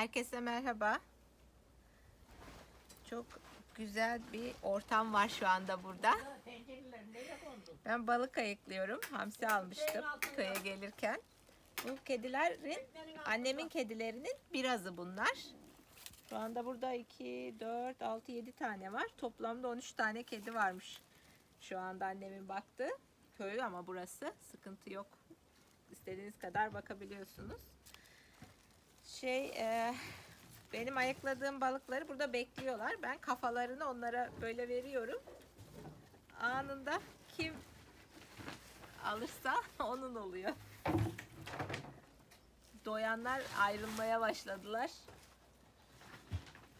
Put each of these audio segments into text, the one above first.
Herkese merhaba. Çok güzel bir ortam var şu anda burada. Ben balık ayıklıyorum. Hamsi almıştım köye gelirken. Bu kedilerin, annemin kedilerinin birazı bunlar. Şu anda burada 2, 4, 6, 7 tane var. Toplamda 13 tane kedi varmış. Şu anda annemin baktığı. Köy ama burası. Sıkıntı yok. İstediğiniz kadar bakabiliyorsunuz. Şey, e, benim ayıkladığım balıkları burada bekliyorlar. Ben kafalarını onlara böyle veriyorum. Anında kim alırsa onun oluyor. Doyanlar ayrılmaya başladılar.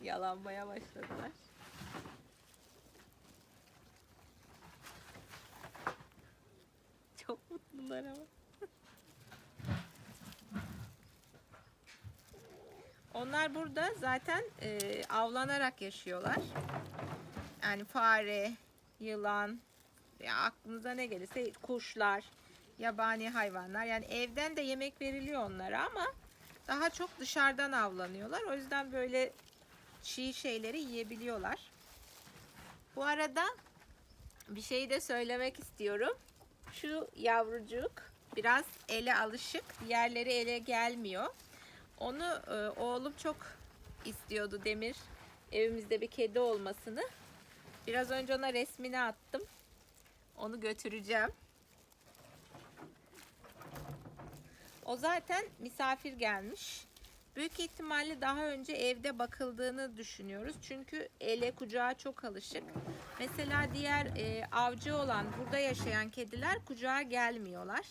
Yalanmaya başladılar. Çok mutlular ama. Onlar burada zaten e, avlanarak yaşıyorlar. Yani fare, yılan, ya aklınıza ne gelirse kuşlar, yabani hayvanlar. Yani evden de yemek veriliyor onlara ama daha çok dışarıdan avlanıyorlar. O yüzden böyle çiğ şeyleri yiyebiliyorlar. Bu arada bir şey de söylemek istiyorum. Şu yavrucuk biraz ele alışık, diğerleri ele gelmiyor. Onu e, oğlum çok istiyordu Demir. Evimizde bir kedi olmasını. Biraz önce ona resmini attım. Onu götüreceğim. O zaten misafir gelmiş. Büyük ihtimalle daha önce evde bakıldığını düşünüyoruz. Çünkü ele kucağa çok alışık. Mesela diğer e, avcı olan burada yaşayan kediler kucağa gelmiyorlar.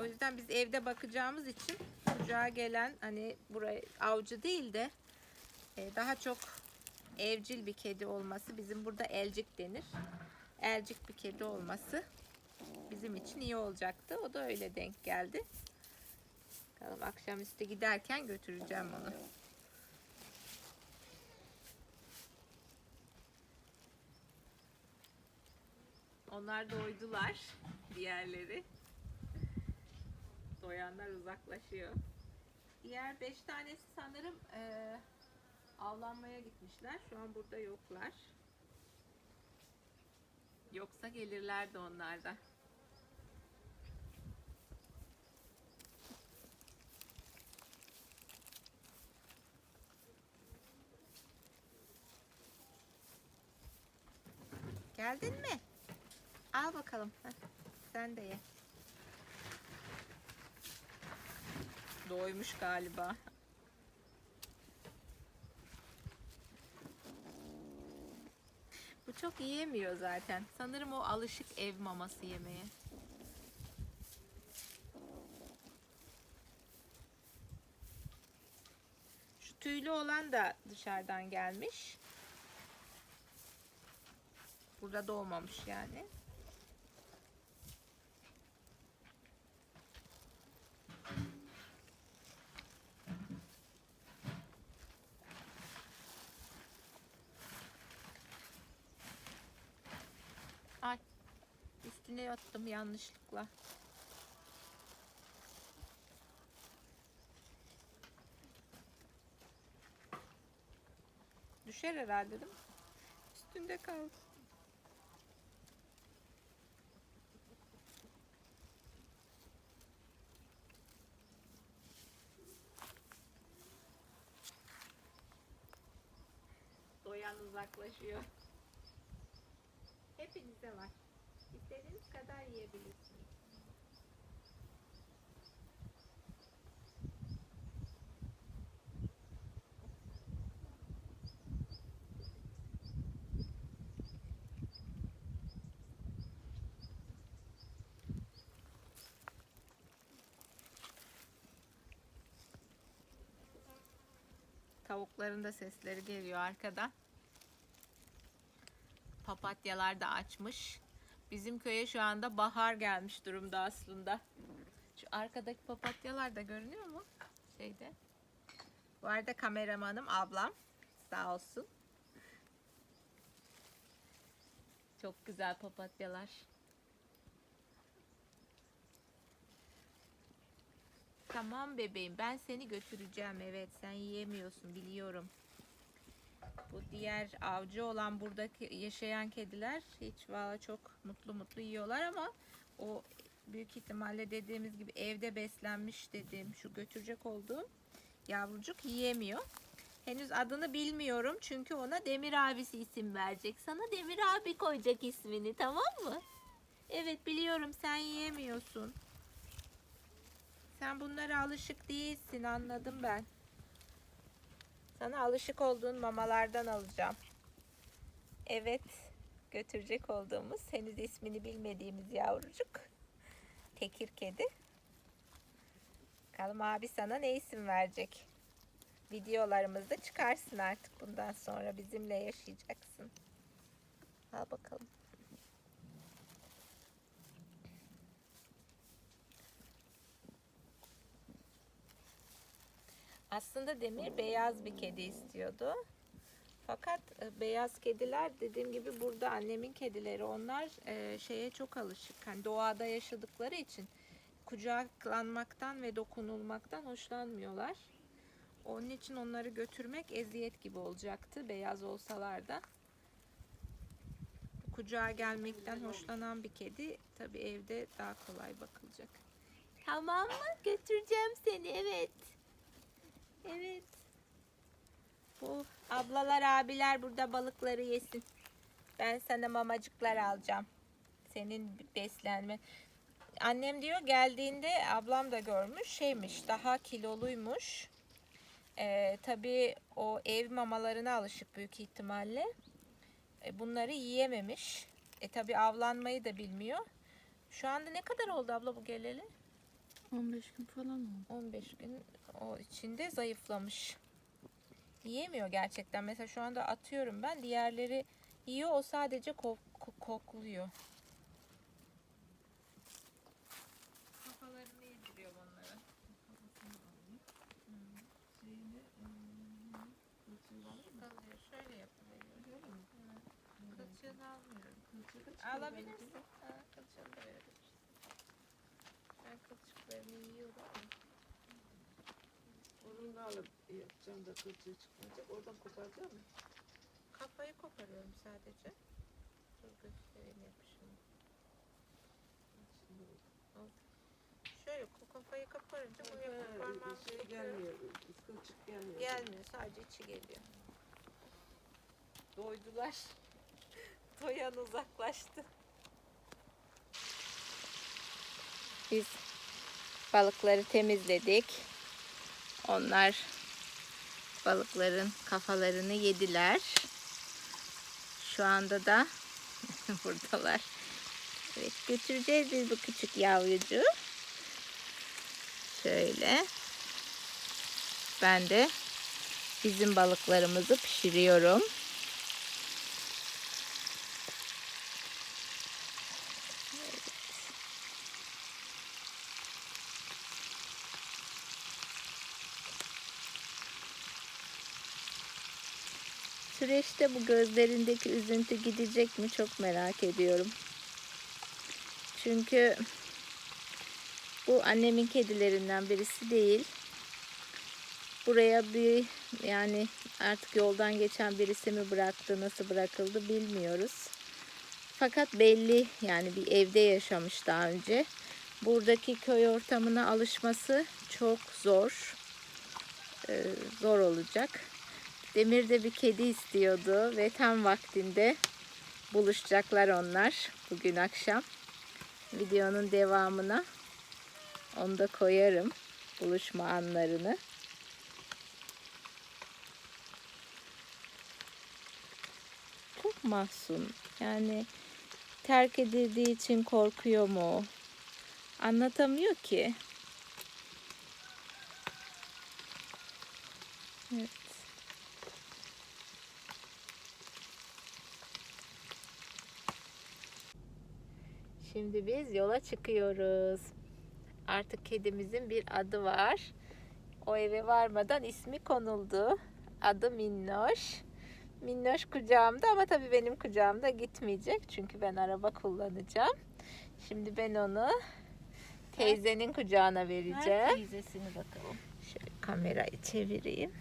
O yüzden biz evde bakacağımız için kucağa gelen hani buraya avcı değil de e, daha çok evcil bir kedi olması bizim burada elcik denir. Elcik bir kedi olması bizim için iyi olacaktı. O da öyle denk geldi. Bakalım akşamüstü giderken götüreceğim onu. Onlar doydular. Diğerleri. Doyanlar uzaklaşıyor. Diğer beş tanesi sanırım eee, avlanmaya gitmişler. Şu an burada yoklar. Yoksa gelirlerdi onlar da. Geldin mi? Al bakalım. Heh, sen de ye. Doymuş galiba. Bu çok yiyemiyor zaten. Sanırım o alışık ev maması yemeye. Şu tüylü olan da dışarıdan gelmiş. Burada doğmamış yani. Ay. Yattım yanlışlıkla. Düşer herhalde değil mi? Üstünde kaldı. Doyan uzaklaşıyor. Hepinize var. İstediğiniz kadar yiyebilirsiniz. Tavukların da sesleri geliyor arkadan. Papatyalar da açmış. Bizim köye şu anda bahar gelmiş durumda aslında. Şu arkadaki papatyalar da görünüyor mu? Şeyde. Bu arada kameramanım ablam. Sağ olsun. Çok güzel papatyalar. Tamam bebeğim ben seni götüreceğim. Evet sen yiyemiyorsun biliyorum. Bu diğer avcı olan buradaki yaşayan kediler hiç valla çok mutlu mutlu yiyorlar ama o büyük ihtimalle dediğimiz gibi evde beslenmiş dediğim şu götürecek olduğum yavrucuk yiyemiyor. Henüz adını bilmiyorum çünkü ona Demir abisi isim verecek. Sana Demir abi koyacak ismini tamam mı? Evet biliyorum sen yiyemiyorsun. Sen bunlara alışık değilsin anladım ben. Sana alışık olduğun mamalardan alacağım. Evet götürecek olduğumuz henüz ismini bilmediğimiz yavrucuk. Tekir kedi. Bakalım abi sana ne isim verecek? Videolarımızda çıkarsın artık bundan sonra bizimle yaşayacaksın. Al bakalım. Aslında Demir beyaz bir kedi istiyordu. Fakat e, beyaz kediler dediğim gibi burada annemin kedileri onlar e, şeye çok alışık. Hani doğada yaşadıkları için kucaklanmaktan ve dokunulmaktan hoşlanmıyorlar. Onun için onları götürmek eziyet gibi olacaktı beyaz olsalar da. Kucağa gelmekten hoşlanan bir kedi tabi evde daha kolay bakılacak. Tamam mı? Götüreceğim seni evet. Evet. Bu ablalar abiler burada balıkları yesin. Ben sana mamacıklar alacağım. Senin beslenme. Annem diyor geldiğinde ablam da görmüş şeymiş daha kiloluymuş. Ee, tabii o ev mamalarına alışık büyük ihtimalle. E, bunları yiyememiş. E tabii avlanmayı da bilmiyor. Şu anda ne kadar oldu abla bu geleli? 15 gün falan mı? 15 gün o içinde zayıflamış. Yiyemiyor gerçekten. Mesela şu anda atıyorum ben. Diğerleri yiyor. O sadece kok- kok- kokluyor. Kafalarını yediriyor onlara. Alıyor. Şöyle yapıveriyor. Evet. Kılçığını almıyorum. Alabilirsin. Ha, kılçığını da verebilirsin. Ben kılçıklarını yiyorum. Onunla alıp yapacağım da kılçığı çıkmayacak. Oradan koparacağım mı? Kafayı koparıyorum sadece. Dur göstereyim yapışını. Şimdi Oldu. Şöyle kafayı koparınca buraya Ee, koparmam şey gerekiyor. gelmiyor. Kılçık gelmiyor. Gelmiyor sadece içi geliyor. Doydular. Doyan uzaklaştı. Biz balıkları temizledik. Onlar balıkların kafalarını yediler. Şu anda da buradalar. Evet götüreceğiz biz bu küçük yavrucuğu. Şöyle. Ben de bizim balıklarımızı pişiriyorum. Süreçte bu gözlerindeki üzüntü gidecek mi çok merak ediyorum. Çünkü bu annemin kedilerinden birisi değil. Buraya bir yani artık yoldan geçen birisi mi bıraktı, nasıl bırakıldı bilmiyoruz. Fakat belli yani bir evde yaşamış daha önce. Buradaki köy ortamına alışması çok zor. Ee, zor olacak. Demir de bir kedi istiyordu ve tam vaktinde buluşacaklar onlar bugün akşam. Videonun devamına onu da koyarım. Buluşma anlarını. Çok mahzun. Yani terk edildiği için korkuyor mu? Anlatamıyor ki. Evet. Şimdi biz yola çıkıyoruz. Artık kedimizin bir adı var. O eve varmadan ismi konuldu. Adı Minnoş. Minnoş kucağımda ama tabii benim kucağımda gitmeyecek. Çünkü ben araba kullanacağım. Şimdi ben onu teyzenin kucağına Ver vereceğim. teyzesini bakalım. Şöyle kamerayı çevireyim.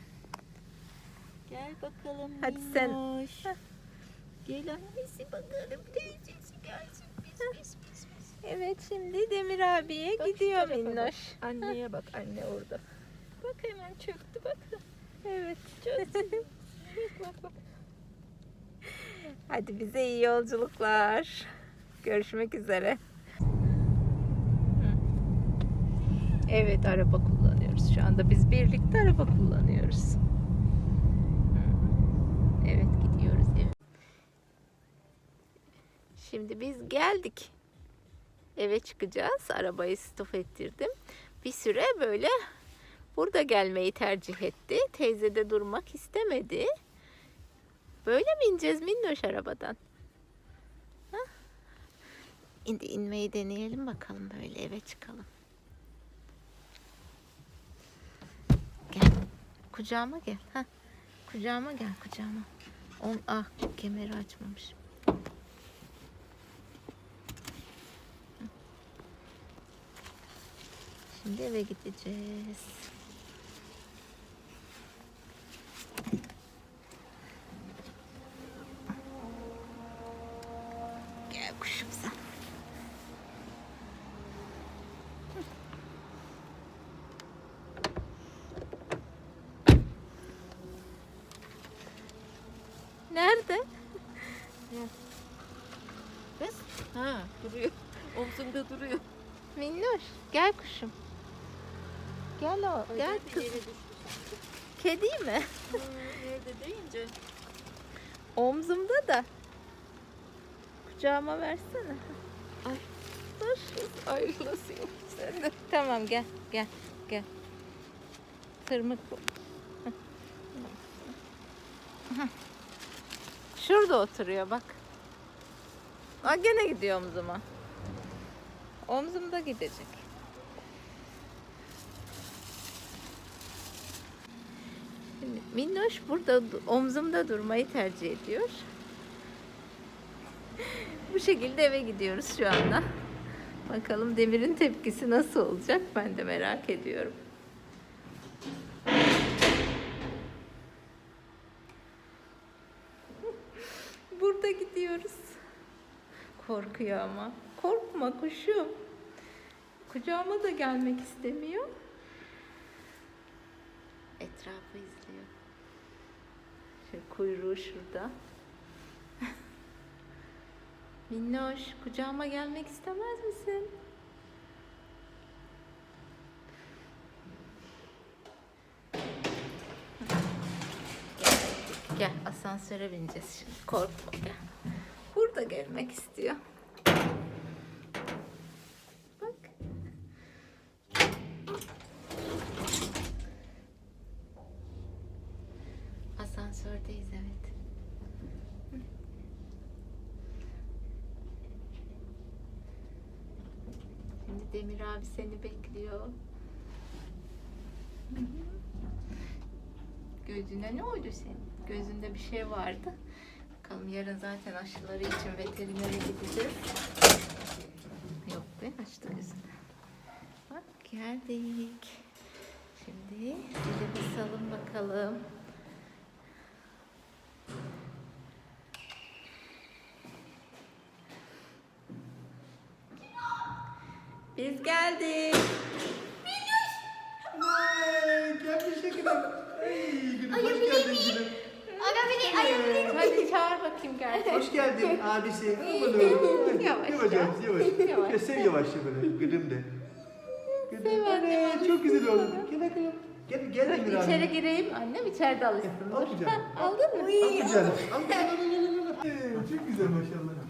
Gel bakalım Hadi sen- minnoş. Gel annesi bakalım teyzesi gelsin. Pis pis. Evet şimdi Demir abiye Bak gidiyor tarafa bak. Minnoş. Anneye bak anne orada. Bak hemen çöktü bak. Evet. Çöktü. bak bak. Hadi bize iyi yolculuklar. Görüşmek üzere. Evet araba kullanıyoruz şu anda. Biz birlikte araba kullanıyoruz. Evet gidiyoruz. Evet. Şimdi biz geldik. Eve çıkacağız. Arabayı stop ettirdim. Bir süre böyle burada gelmeyi tercih etti. Teyze de durmak istemedi. Böyle mi ineceğiz Minnoş arabadan? Ha? İndi inmeyi deneyelim bakalım böyle eve çıkalım. Gel. Kucağıma gel. Ha. Kucağıma gel kucağıma. On, ah kemeri açmamış. Şimdi eve gideceğiz. Gel kuşum sen. Nerede? Kız. Ha duruyor. Omzumda duruyor. Minnoş gel kuşum. Gel o. Gel kız. Kedi mi? Nerede deyince. Omzumda da. Kucağıma versene. Ay. Dur. Ayrılasıyor. Sen de. Tamam gel gel gel. Tırmık bu. Şurada oturuyor bak. Aa, gene gidiyor omzuma. Omzumda gidecek. Şimdi Minnoş burada omzumda durmayı tercih ediyor. Bu şekilde eve gidiyoruz şu anda. Bakalım Demir'in tepkisi nasıl olacak ben de merak ediyorum. Burada gidiyoruz. Korkuyor ama. Korkma kuşum. Kucağıma da gelmek istemiyor. Etrafı izliyor. Şöyle kuyruğu şurada. Minnoş, kucağıma gelmek istemez misin? Gel, asansöre bineceğiz şimdi. Korkma gel. Burada gelmek istiyor. Bak. Asansördeyiz evet. Şimdi Demir abi seni bekliyor. Gözüne ne oldu senin? Gözünde bir şey vardı. Bakalım yarın zaten aşıları için veterinere gideceğiz. Yok be açtı gözünü. Bak geldik. Şimdi zili basalım bakalım. Biz geldik. Ay, gelmiş ya gülüm. Ey gülüm, hoş geldin gülüm. Hadi çağır bakayım gel. Hoş geldin abisi. Oğlum. Yavaş, Yavaş yavaş. Yavaş. Yavaş. Ya sev yavaşça böyle gülüm de. Gülüm. Anne, Çok güzel oldu. Gel gel. Gel gel Emir abi. İçeri gireyim. Annem içeride alışsın. Al Dur. kucağına. Hah, Aldın mı? Al kucağına. Al kucağına. Al, al, al, al. Ee, Çok güzel maşallah.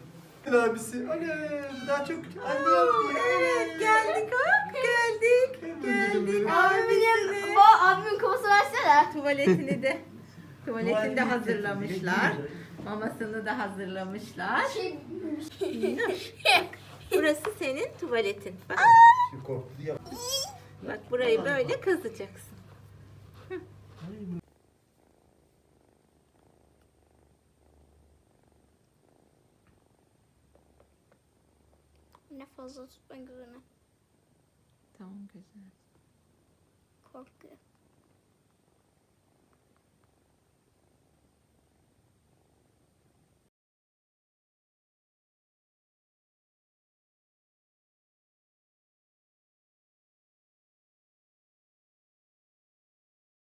Abisi. Anne daha çok anne. Evet geldik hop geldik. Geldik. Abimin, bu abimin kovası versene. Tuvaletini de tuvaletini de hazırlamışlar. Mamasını da hazırlamışlar. Şey. Burası senin tuvaletin. Bak, Şu korktu ya. bak burayı böyle kazacaksın. Ne fazla tutma gözüne. Tamam güzel. Korkuyor.